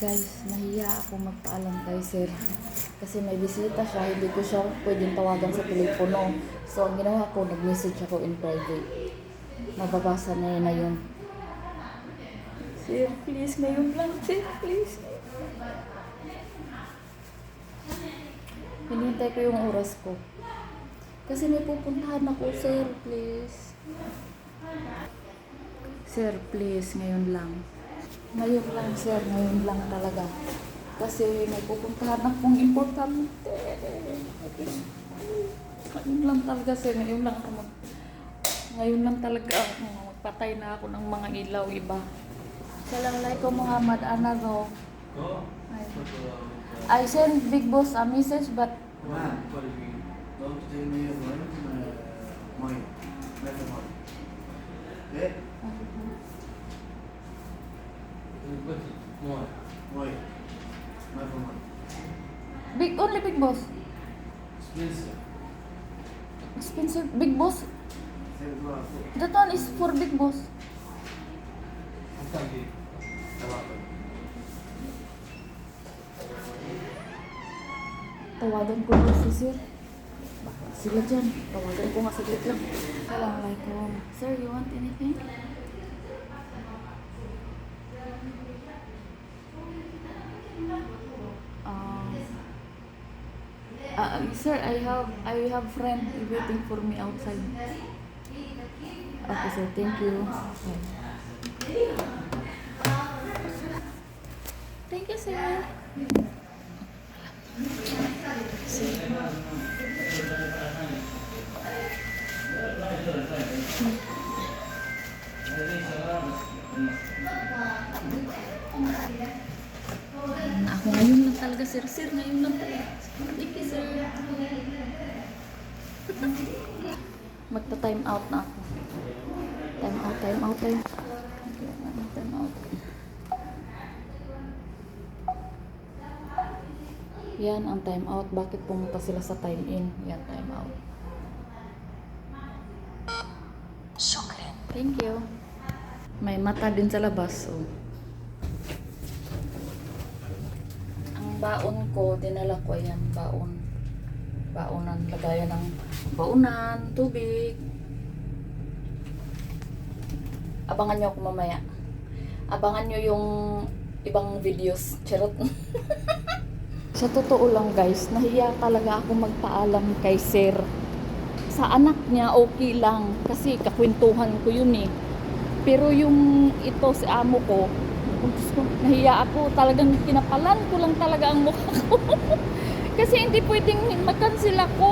Guys, nahiya ako magpaalam kay sir. Kasi may bisita siya, hindi ko siya pwedeng tawagan sa telepono. So, ang ginawa ko, nag-message ako in private. Mababasa na yun na yun. Sir, please, ngayon lang, sir, please. Hinihintay ko yung oras ko. Kasi may pupuntahan ako, sir, please. Sir, please, ngayon lang. Ngayon lang, sir. Ngayon lang talaga. Kasi may pupuntahan akong importante. Ngayon lang talaga, sir. Ngayon lang ako mag... Ngayon lang talaga ako magpatay na ako ng mga ilaw iba. Assalamualaikum Muhammad Anaro. I sent Big Boss a message but Man, don't tell me your name, uh, Moy. Never Moy. Big only Big Boss. Expensive Big Boss. That one is for Big Boss. Tawagan ko na si Sir. Baka sila dyan. Tawagan ko nga saglit lang. Assalamualaikum. Sir, you want anything? Uh, sir, I have I have friend waiting for me outside. Okay, sir. Thank you. Thank you, sir. Na ako ngayon lang talaga, sir. Sir, ngayon lang talaga. Thank you, sir. Magta-time out na ako. Time out, time out, time. Time out. Yan ang time out. Bakit pumunta sila sa time in? Yan, time out. Thank you. May mata din sa labas, oh. Baon ko, dinala ko yan, baon. Baonan, lagayan ng baonan, tubig. Abangan nyo ako mamaya. Abangan nyo yung ibang videos. Charot. Sa totoo lang guys, nahiya talaga ako magpaalam kay sir. Sa anak niya, okay lang. Kasi kakwentuhan ko yun eh. Pero yung ito, si amo ko, ko, nahiya ako. Talagang kinapalan ko lang talaga ang mukha ko. Kasi hindi pwedeng mag-cancel ako.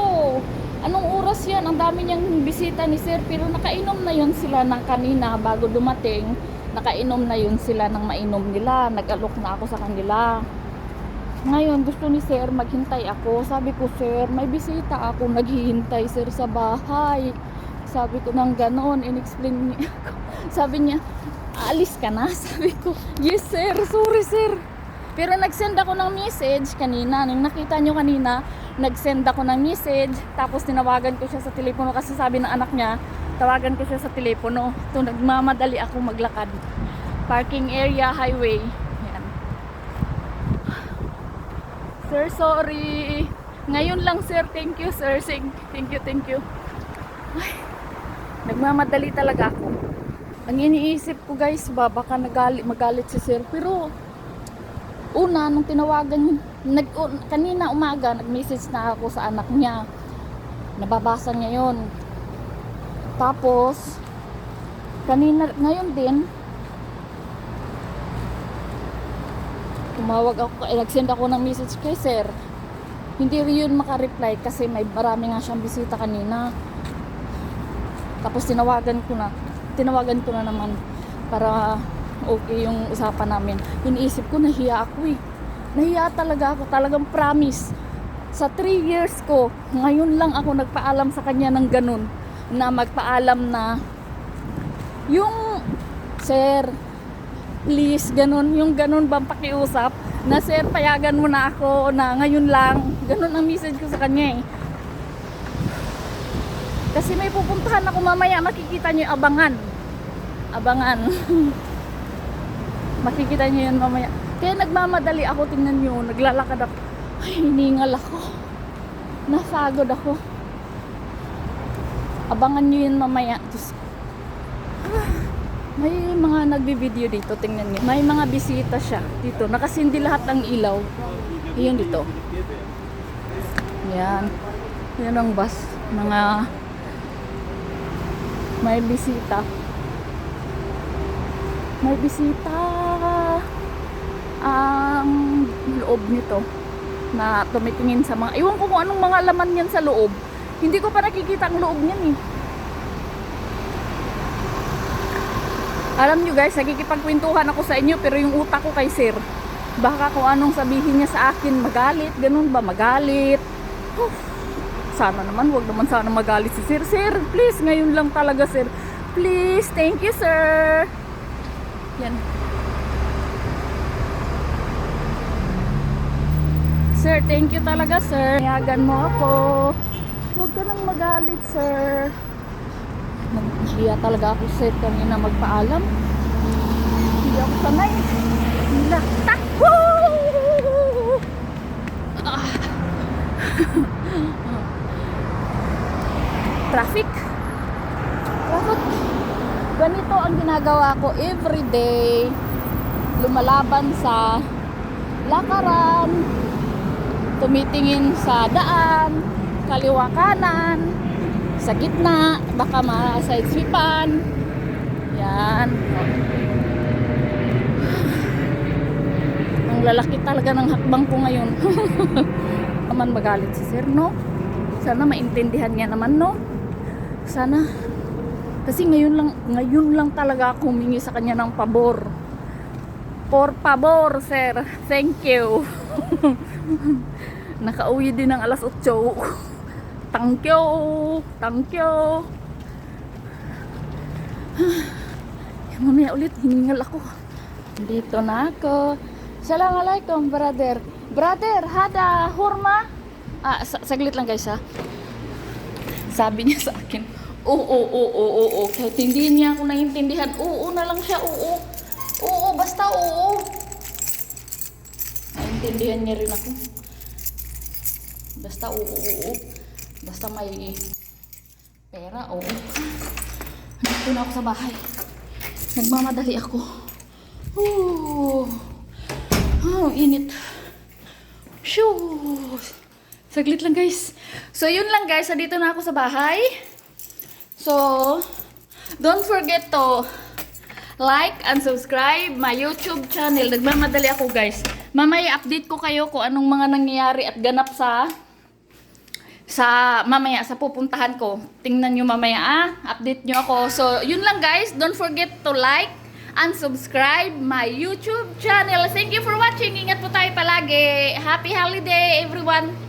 Anong oras yan? Ang dami niyang bisita ni sir. Pero nakainom na yun sila ng kanina bago dumating. Nakainom na yun sila ng mainom nila. Nag-alok na ako sa kanila. Ngayon, gusto ni sir maghintay ako. Sabi ko, sir, may bisita ako. Naghihintay, sir, sa bahay. Sabi ko nang ganon, in-explain niya ako. Sabi niya, aalis ka na? Sabi ko, yes, sir. Sorry, sir. Pero nag-send ako ng message kanina. Nung nakita nyo kanina, nag-send ako ng message. Tapos tinawagan ko siya sa telepono kasi sabi ng anak niya, tawagan ko siya sa telepono. Ito, nagmamadali ako maglakad. Parking area, highway. Yan. Sir, sorry. Ngayon lang, sir. Thank you, sir. Thank you, thank you. Ay, nagmamadali talaga ako. Ang iniisip ko, guys, ba, baka nagalit, magalit si sir. Pero, una, nung tinawagan, nag, o, kanina umaga, nag-message na ako sa anak niya. Nababasa niya yon. Tapos, kanina, ngayon din, tumawag ako, eh, nag-send ako ng message kay sir. Hindi rin yun makareply kasi may marami nga siyang bisita kanina. Tapos tinawagan ko na, tinawagan ko na naman para okay yung usapan namin. Iniisip ko, nahiya ako eh. Nahiya talaga ako, talagang promise. Sa 3 years ko, ngayon lang ako nagpaalam sa kanya ng ganun, na magpaalam na, yung, sir, please, ganun, yung ganun bang pakiusap, na sir, payagan mo na ako na ngayon lang, ganun ang message ko sa kanya eh. Kasi may pupuntahan ako mamaya, makikita yung abangan. Abangan. makikita niyo yun mamaya. Kaya nagmamadali ako, tingnan nyo, naglalakad ako. Ay, hiningal ako. Nasagod ako. Abangan nyo yun mamaya. Diyos. Ah, May mga nagbi-video dito, tingnan nyo. May mga bisita siya dito. Nakasindi lahat ng ilaw. Ayun dito. Yan. Yan ang bus. Mga may bisita. May bisita. Ang loob nito na tumitingin sa mga iwan ko kung anong mga laman yan sa loob. Hindi ko pa nakikita ang loob niyan eh. Alam nyo guys, nagkikipagkwentuhan ako sa inyo pero yung utak ko kay sir. Baka kung anong sabihin niya sa akin, magalit, ganun ba, magalit. Huh. Sana naman, wag naman sana magalit si sir. Sir, please, ngayon lang talaga sir. Please, thank you sir. Yan. Sir, thank you talaga sir. Yagan mo ako. Huwag ka nang magalit sir. Naghiya talaga ako sir kanina magpaalam. Hindi ako sanay. Hila. Ginagawa ko everyday. Lumalaban sa lakaran. Tumitingin sa daan. Kaliwa kanan sa gitna, baka ma-side sweepan. Yan. Ang lalaki talaga ng hakbang ko ngayon. Naman magalit si sir, no? Sana maintindihan niya naman, no? Sana. Kasi ngayon lang, ngayon lang talaga ako humingi sa kanya ng pabor. Por pabor, sir. Thank you. Nakauwi din ng alas 8. Thank you. Thank you. Mamaya ulit, hiningal ako. Dito na ako. Assalamualaikum, brother. Brother, hada hurma? Ah, sa- saglit lang guys ha. Sabi niya sa akin, oo, oo, oo, oo. Kahit hindi niya ako naiintindihan, oo na lang siya, oo. Oo, basta oo. Naintindihan niya rin ako. Basta oo, oo. Basta may pera, oo. Nandito na ako sa bahay. Nagmamadali ako. Oh, oh init. Shoo! Saglit lang guys. So yun lang guys, dito na ako sa bahay. So, don't forget to like and subscribe my YouTube channel. Nagmamadali ako guys. Mamaya update ko kayo kung anong mga nangyayari at ganap sa sa mamaya sa pupuntahan ko. Tingnan nyo mamaya ah. Update nyo ako. So, yun lang guys. Don't forget to like and subscribe my YouTube channel. Thank you for watching. Ingat po tayo palagi. Happy holiday everyone.